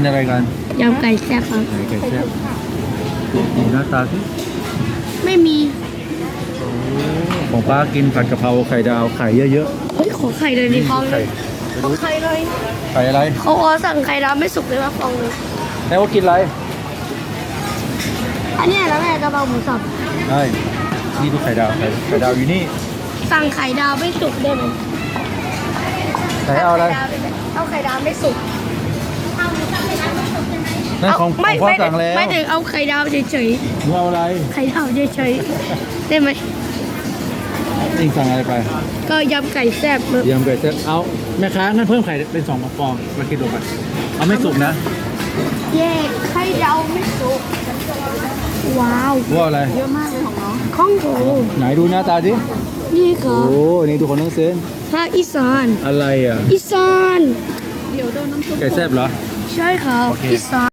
กินอะไรกันยำไก่แซ่บครับไหนไก่แซ่บดูหน้าตาสิไม่มีของป้ากินผัดกะเพราไข่ดาวไข่เยอะเฮ้ยขอไข่เลยๆดิฟองไข่ขอไข่เลยไข่อะไรเขาขอสั่งไข่ดาวไม่สุกเลยว่าฟองเลยแม่ว่ากินอะไรอันเนี้ยแล้วแม่กระเพราหมูสับใช่นี่ดูไข่ดาวไข่ไข่ดาวอยู่นี่สั่งไข่ดาวไม่สุกได้ไหมไหนเอาอะไร เอาไข่ดาวไม่สุก นั่นของขไม่องพ่อไม่สั่งแล้วไม่ถึงเอาไข่ดาวเฉยหนูเอาอะไรๆไข่ดาวเฉยๆได้ไหมเองสั่งอะไรไปก็ยำไก่แซ่บยำไก่แซ่บเอาแม่ค้างั้นเพิ่มไข่เป็นสองฟองมาคิดดูไปเอาไม่สุกนะแยกไข่ดาวไม่สุกว้าวว่าอะไรเยอะมากเลยของน้องข้องโถไหนดูหน้าตาดินี่ค่ะโอ้นี่ทุกคนต้องเซนภาคอีสานอะไรอะ อีสาน ไก่แซ่บเหรอ ใช่ครับโอเคอีสาน